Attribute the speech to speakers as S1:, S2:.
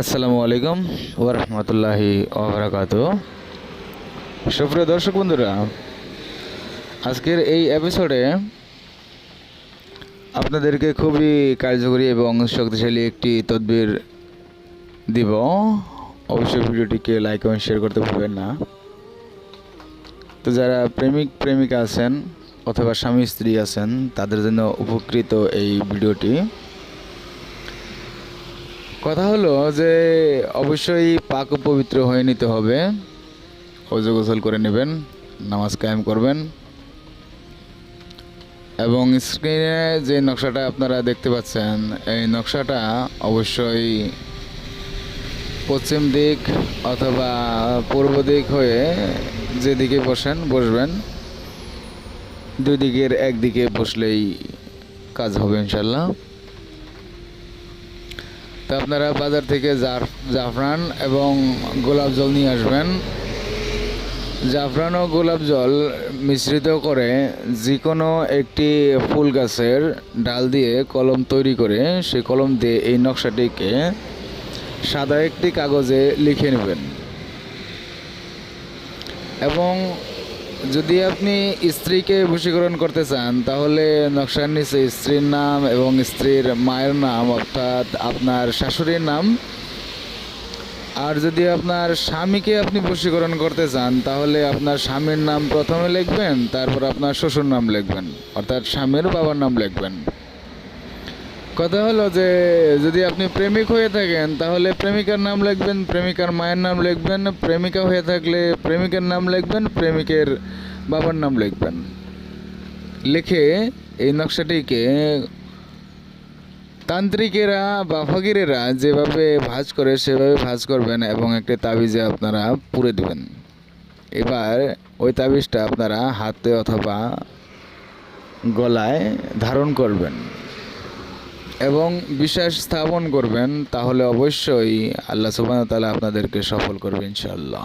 S1: আসসালামু আলাইকুম ওরহমতুল্লাহি ওবরাকাত সুপ্রিয় দর্শক বন্ধুরা, আজকের এই এপিসোডে আপনাদেরকে খুবই কার্যকরী এবং শক্তিশালী একটি তদবির দিব। অবশ্যই ভিডিওটিকে লাইক এবং শেয়ার করতে ভুলবেন না। তো যারা প্রেমিক, প্রেমিকা আছেন অথবা স্বামী, স্ত্রী আছেন, তাদের জন্য উপকৃত এই ভিডিওটি। কথা হলো যে অবশ্যই পাক পবিত্র হয়ে নিতে হবে। অজু গোসল করে নেবেন, নামাজ কায়েম করবেন। এবং স্ক্রিনে যে নকশাটা আপনারা দেখতে পাচ্ছেন, এই নকশাটা অবশ্যই পশ্চিম দিক অথবা পূর্ব দিক হয়ে যেদিকে বসেন, বসবেন। দুই দিকের একদিকে বসলেই কাজ হবে ইনশাল্লাহ আপনারা বাজার থেকে জাফ জাফরান এবং গোলাপ জল নিয়ে আসবেন। জাফরান ও গোলাপ জল মিশ্রিত করে যে কোনো একটি ফুল গাছের ডাল দিয়ে কলম তৈরি করে সেই কলম দিয়ে এই নকশাটিকে সাদা একটি কাগজে লিখে নেবেন। এবং যদি আপনি স্ত্রীকে বশীকরণ করতে চান, তাহলে নকশার নিচে স্ত্রীর নাম এবং স্ত্রীর মায়ের নাম, অর্থাৎ আপনার শাশুড়ির নাম। আর যদি আপনার স্বামীকে আপনি বশীকরণ করতে চান, তাহলে আপনার স্বামীর নাম প্রথমে লিখবেন, তারপর আপনার শ্বশুর নাম লিখবেন, অর্থাৎ স্বামীর বাবার নাম লিখবেন। কথা হলো যে, যদি আপনি প্রেমিক হয়ে থাকেন, তাহলে প্রেমিকার নাম লিখবেন, প্রেমিকার মায়ের নাম লিখবেন, প্রেমিকা হয়ে থাকলে প্রেমিকের নাম লিখবেন, প্রেমিকের বাবার নাম লিখবেন। লিখে এই নকশাটিকে তান্ত্রিকেরা বা ফকিরেরা যেভাবে ভাঁজ করে, সেভাবে ভাঁজ করবেন এবং একটি তাবিজে আপনারা পুরে দেবেন। এবার ওই তাবিজটা আপনারা হাতে অথবা গলায় ধারণ করবেন। এবং বিশ্বাস স্থাপন করবেন তাহলে অবশ্যই আল্লাহ সুবাহ তালা আপনাদেরকে সফল করবে ইনশাল্লাহ